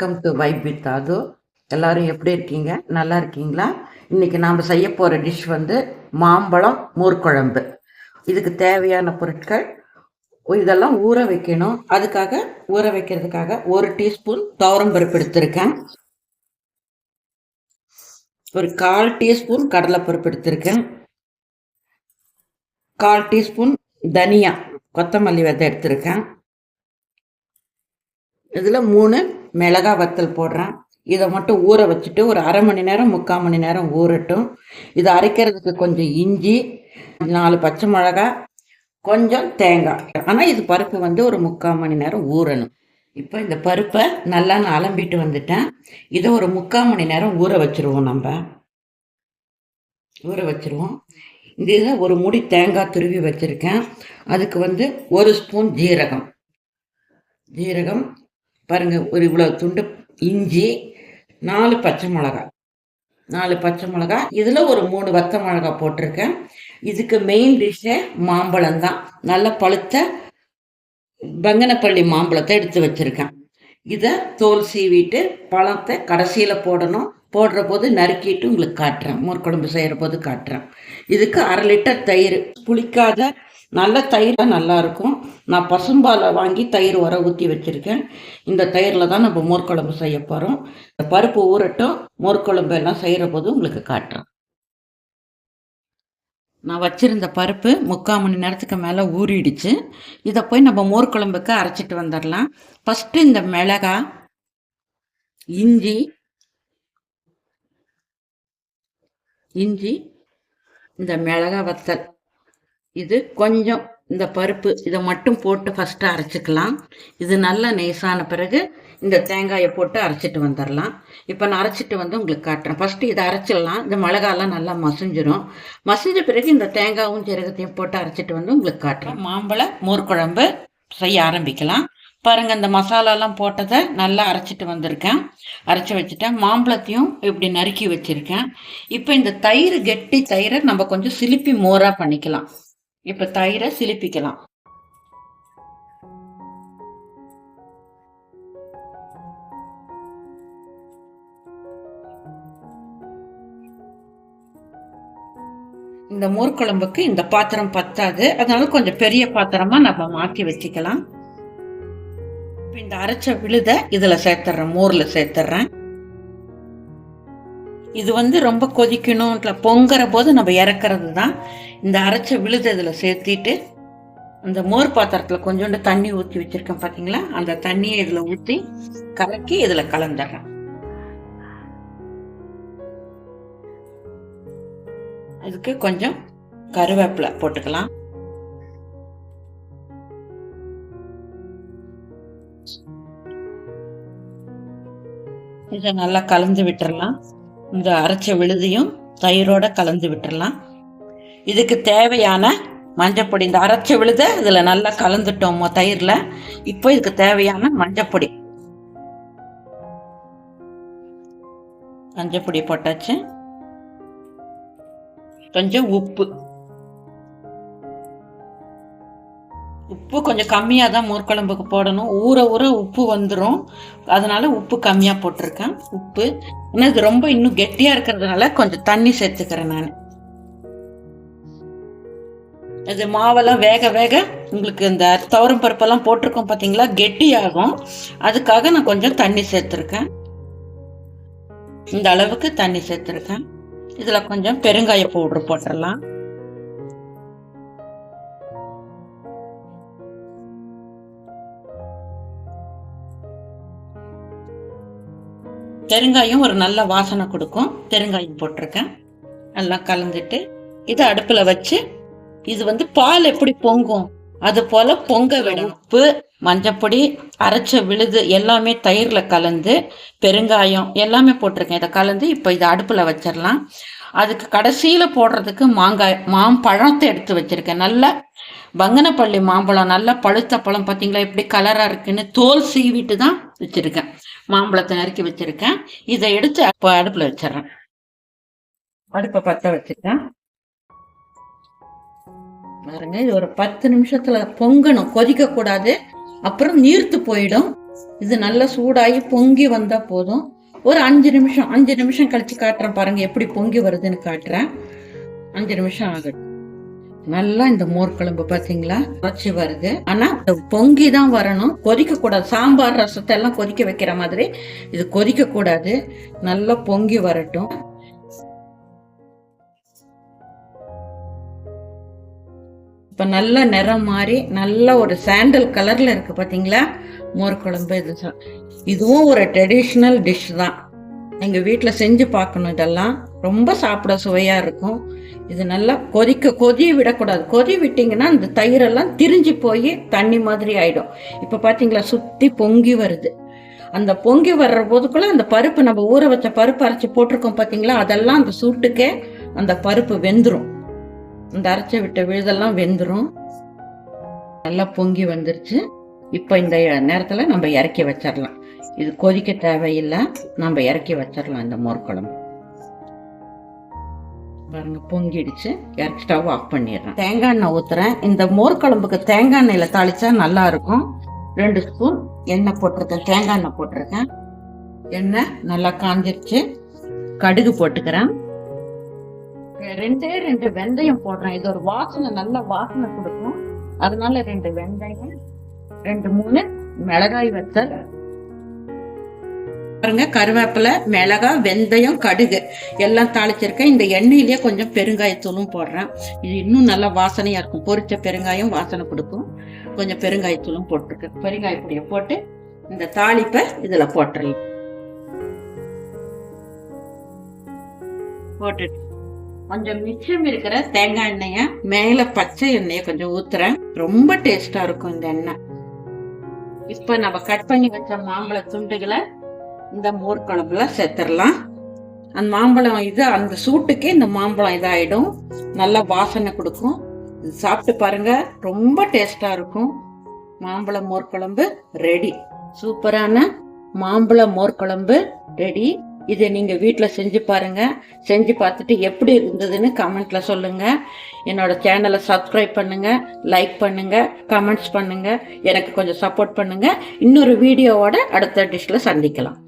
Welcome to vibe with அது எல்லாரும் எப்படி இருக்கீங்க? நல்லா இருக்கீங்களா? இன்னைக்கு நாம் செய்ய போகிற டிஷ் வந்து மாம்பழம் மோர்க்குழம்பு. இதுக்கு தேவையான பொருட்கள் இதெல்லாம் ஊற வைக்கணும். அதுக்காக ஊற வைக்கிறதுக்காக ஒரு டீஸ்பூன் துவரம்பருப்பு எடுத்திருக்கேன். ஒரு கால் டீஸ்பூன் கடலைப்பருப்பு எடுத்திருக்கேன். கால் டீஸ்பூன் தனியா கொத்தமல்லி விதை எடுத்திருக்கேன். இதில் மூணு மிளகா வத்தல் போடுறேன். இதை மட்டும் ஊற வச்சுட்டு ஒரு அரை மணி நேரம் முக்கால் மணி நேரம் ஊறட்டும். இதை அரைக்கிறதுக்கு கொஞ்சம் இஞ்சி நாலு பச்சை மிளகா கொஞ்சம் தேங்காய். ஆனால் இது பருப்பு வந்து ஒரு முக்கால் மணி நேரம் ஊறணும். இப்போ இந்த பருப்பை நல்லா நான் அலம்பிட்டு வந்துட்டேன். இதை ஒரு முக்கால் மணி நேரம் ஊற வச்சுருவோம் நம்ம. ஊற வச்சுருவோம். இந்த இதில் ஒரு முடி தேங்காய் துருவி வச்சுருக்கேன். அதுக்கு வந்து ஒரு ஸ்பூன் ஜீரகம். ஜீரகம் பாருங்கள் ஒரு இவ்வளோ துண்டு இஞ்சி நாலு பச்சை மிளகா நாலு பச்சை மிளகா இதில் ஒரு மூணு வத்த மிளகா போட்டிருக்கேன். இதுக்கு மெயின் டிஷ்ஷே மாம்பழம் தான். நல்ல பழுத்த பங்கனப்பள்ளி மாம்பழத்தை எடுத்து வச்சுருக்கேன். இதை தோல் சீவிட்டு பழத்தை கடைசியில் போடணும். போடுற போது நறுக்கிட்டு உங்களுக்கு காட்டுறேன். மோர்க்குழம்பு செய்கிற போது காட்டுறேன். இதுக்கு அரை லிட்டர் தயிர். புளிக்காத நல்ல தயிர் நல்லா இருக்கும். நான் பசும்பாலை வாங்கி தயிர் வர ஊற்றி வச்சுருக்கேன். இந்த தயிரில் தான் நம்ம மோர்க்குழம்பு செய்ய போகிறோம் இந்த பருப்பு ஊறட்டும். மோர்க்குழம்பு எல்லாம் செய்கிற போது உங்களுக்கு காட்டுறேன். நான் வச்சுருந்த பருப்பு முக்கால் மணி நேரத்துக்கு மேலே ஊறிடுச்சு. இதை போய் நம்ம மோர்க்குழம்புக்கு அரைச்சிட்டு வந்துடலாம். ஃபஸ்ட்டு இந்த மிளகா இஞ்சி இஞ்சி இந்த மிளகா வத்தல். இது கொஞ்சம் இந்த பருப்பு இதை மட்டும் போட்டு ஃபஸ்ட்டு அரைச்சிக்கலாம். இது நல்லா நெய்ஸான பிறகு இந்த தேங்காயை போட்டு அரைச்சிட்டு வந்துடலாம். இப்போ நான் அரைச்சிட்டு வந்து உங்களுக்கு காட்டுறேன். ஃபஸ்ட்டு இதை அரைச்சிடலாம். இந்த மிளகாலாம் நல்லா மசிஞ்சிரும். மசிஞ்ச பிறகு இந்த தேங்காயும் ஜீரகத்தையும் போட்டு அரைச்சிட்டு வந்து உங்களுக்கு காட்டுறேன். மாம்பழ மோர் குழம்பு செய்ய ஆரம்பிக்கலாம். பாருங்கள் இந்த மசாலாலாம் போட்டதை நல்லா அரைச்சிட்டு வந்திருக்கேன். அரைச்சி வச்சுட்டேன். மாம்பழத்தையும் இப்படி நறுக்கி வச்சுருக்கேன். இப்போ இந்த தயிர் கெட்டி தயிரை நம்ம கொஞ்சம் சிலிப்பி மோராக பண்ணிக்கலாம். இப்போ தயிரை சிலிப்பிக்கலாம். இந்த மோர்க்குழம்புக்கு இந்த பாத்திரம் பத்தாது. அதனால கொஞ்சம் பெரிய பாத்திரமா நம்ம மாற்றி வச்சுக்கலாம். இந்த அரைச்ச விழுத இதுல சேர்த்துறேன் மோர்ல சேர்த்துறேன். இது வந்து ரொம்ப கொதிக்கணும் பொங்குற போது நம்ம இறக்குறது தான் இந்த அரைச்ச விழுது இதில் சேர்த்திட்டு அந்த மோர் பாத்திரத்தில் கொஞ்சோண்டு தண்ணி ஊற்றி வச்சிருக்கேன் பார்த்தீங்களா அந்த தண்ணியை இதில் ஊற்றி கலக்கி இதில் கலந்துடுறேன். இதுக்கு கொஞ்சம் கருவேப்பிலை போட்டுக்கலாம். இதை நல்லா கலந்து விட்டுறலாம். இந்த அரைச்ச விழுதியும் தயிரோட கலந்து விட்டுடலாம் இதுக்கு தேவையான மஞ்சப்பொடி இந்த அரைச்ச விழுத இதில் நல்லா கலந்துட்டோம் தயிரில். இப்போ இதுக்கு தேவையான மஞ்சப்பொடி மஞ்சப்பொடி போட்டாச்சு. கொஞ்சம் உப்பு. உப்பு கொஞ்சம் கம்மியாக தான் மோர்க்குழம்புக்கு போடணும். ஊற ஊற உப்பு வந்துடும் அதனால் உப்பு கம்மியாக போட்டிருக்கேன். உப்பு. ஏன்னா இது ரொம்ப இன்னும் கெட்டியாக இருக்கிறதுனால கொஞ்சம் தண்ணி சேர்த்துக்கிறேன் நான். இது மாவெல்லாம் வேக வேக உங்களுக்கு இந்த துவரம் பருப்பெல்லாம் போட்டிருக்கோம் பார்த்தீங்களா கெட்டியாகும். அதுக்காக நான் கொஞ்சம் தண்ணி சேர்த்துருக்கேன். இந்த அளவுக்கு தண்ணி சேர்த்துருக்கேன். இதில் கொஞ்சம் பெருங்காய பவுட்ரு போட்டுடலாம். பெருங்காயம் ஒரு நல்ல வாசனை கொடுக்கும். பெருங்காயம் போட்டிருக்கேன். நல்லா கலந்துட்டு இதை அடுப்பில் வச்சு இது வந்து பால் எப்படி பொங்கும்? அது போல பொங்க விட உப்பு மஞ்சப்பொடி அரைச்ச விழுது எல்லாமே தயிரில் கலந்து பெருங்காயம் எல்லாமே போட்டிருக்கேன். இதை கலந்து இப்போ இதை அடுப்பில் வச்சிடலாம். அதுக்கு கடைசியில் போடுறதுக்கு மாங்காய் மாம்பழத்தை எடுத்து வச்சுருக்கேன். நல்ல பங்கனப்பள்ளி மாம்பழம் நல்லா பழுத்த பழம் பார்த்தீங்களா எப்படி கலராக இருக்குன்னு தோல் சீவிட்டு தான் வச்சுருக்கேன். மாம்பழத்தை நறுக்கி வச்சிருக்கேன். இதை எடுத்து அப்போ அடுப்பில் வச்சிடறேன். அடுப்பை பற்ற வச்சுருக்கேன் பாருங்க இது ஒரு பத்து நிமிஷத்துல பொங்கணும். கொதிக்க கூடாது. அப்புறம் நீர்த்து போயிடும். இது நல்லா சூடாகி பொங்கி வந்தால் போதும். ஒரு அஞ்சு நிமிஷம் அஞ்சு நிமிஷம் கழிச்சு காட்டுறேன் பாருங்க எப்படி பொங்கி வருதுன்னு காட்டுறேன். அஞ்சு நிமிஷம் ஆகட்டும். நல்லா இந்த மோர் குழம்பு பாத்தீங்களா? வச்சு வருது. ஆனா பொங்கி தான் வரணும். கொதிக்க கூடாது சாம்பார் ரசத்தை எல்லாம் கொதிக்க வைக்கிற மாதிரி இது கொதிக்க கூடாது நல்லா பொங்கி வரட்டும். இப்ப நல்ல நிறம் மாறி நல்ல ஒரு சாண்டல் கலர்ல இருக்கு பாத்தீங்களா? மோர் குழம்பு இது. இதுவும் ஒரு ட்ரெடிஷ்னல் டிஷ் தான். எங்க வீட்டில் செஞ்சு பார்க்கணும் இதெல்லாம். ரொம்ப சாப்பிட சுவையாக இருக்கும். இது நல்லா கொதிக்க கொதிய விடக்கூடாது. கொதி விட்டிங்கன்னா இந்த தயிரெல்லாம் திரிஞ்சு போய் தண்ணி மாதிரி ஆகிடும் இப்போ பார்த்தீங்களா சுற்றி பொங்கி வருது. அந்த பொங்கி வர்ற போதுக்குள்ள அந்த பருப்பு நம்ம ஊற வச்ச பருப்பு அரைச்சி போட்டிருக்கோம் பார்த்தீங்களா அதெல்லாம் அந்த சூட்டுக்கே அந்த பருப்பு வெந்துடும் அந்த அரைச்சி விட்ட விழுதெல்லாம் வெந்துடும் நல்லா பொங்கி வந்துருச்சு. இப்போ இந்த நேரத்தில் நம்ம இறக்கி வச்சிடலாம் இது கொதிக்க தேவையில்லை. நம்ம இறக்கி வச்சிடலாம் இந்த மோர் குழம்பு. பாருங்க பொங்கிடுச்சு. இறக்கி ஸ்டவ் ஆஃப் பண்ணிடுறேன். தேங்காய் எண்ணெய் ஊத்துறேன். இந்த மோர் குழம்புக்கு தேங்காய் எண்ணெயில தாளிச்சா நல்லா இருக்கும். ரெண்டு ஸ்பூன் எண்ணெய் போட்டிருக்கேன். தேங்காய் எண்ணெய் போட்டிருக்கேன். எண்ணெய் நல்லா காஞ்சிருச்சு. கடுகு போட்டுக்கிறேன். ரெண்டே ரெண்டு வெந்தயம் போடுறேன். இது ஒரு வாசனை நல்ல வாசனை கொடுக்கும். அதனால ரெண்டு வெந்தயம் ரெண்டு மூணு மிளகாய் வத்தல் பாருங்க கருவேப்பிலை மிளகாய் வெந்தயம் கடுகு எல்லாம் தாளிச்சிருக்கேன். இந்த எண்ணெயிலேயே கொஞ்சம் பெருங்காயத்தூளும் போடுறேன். இது இன்னும் நல்லா வாசனையாக இருக்கும். பொரிச்ச பெருங்காயம் வாசனை கொடுக்கும். கொஞ்சம் பெருங்காயத்தூளும் போட்டிருக்கேன். பெருங்காய பொடியை போட்டு இந்த தாளிப்பை இதில் போட்டுடலாம் போட்டுட்டு கொஞ்சம் மிச்சம் இருக்கிற தேங்காய் எண்ணெயை மேலே பச்சை எண்ணெயை கொஞ்சம் ஊற்றுறேன் ரொம்ப டேஸ்ட்டாக இருக்கும் இந்த எண்ணெய். இப்போ நம்ம கட் பண்ணி வச்ச மாம்பழ துண்டுகளை இந்த மோர் குழம்புல சேர்த்துடலாம். அந்த மாம்பழம் இது அந்த சூட்டுக்கே இந்த மாம்பழம் இதாயிடும். நல்லா வாசனை கொடுக்கும். சாப்பிட்டு பாருங்க ரொம்ப டேஸ்டா இருக்கும். மாம்பழம் மோர் குழம்பு ரெடி. சூப்பரான மாம்பழம் மோர் குழம்பு ரெடி. இதை நீங்க வீட்டில் செஞ்சு பாருங்க. செஞ்சு பார்த்துட்டு எப்படி இருந்ததுன்னு கமெண்ட்ல சொல்லுங்க. என்னோட சேனலை சப்ஸ்கிரைப் பண்ணுங்க லைக் பண்ணுங்க கமெண்ட்ஸ் பண்ணுங்க. எனக்கு கொஞ்சம் சப்போர்ட் பண்ணுங்க. இன்னொரு வீடியோவோட அடுத்த டிஷ்ல சந்திக்கலாம்.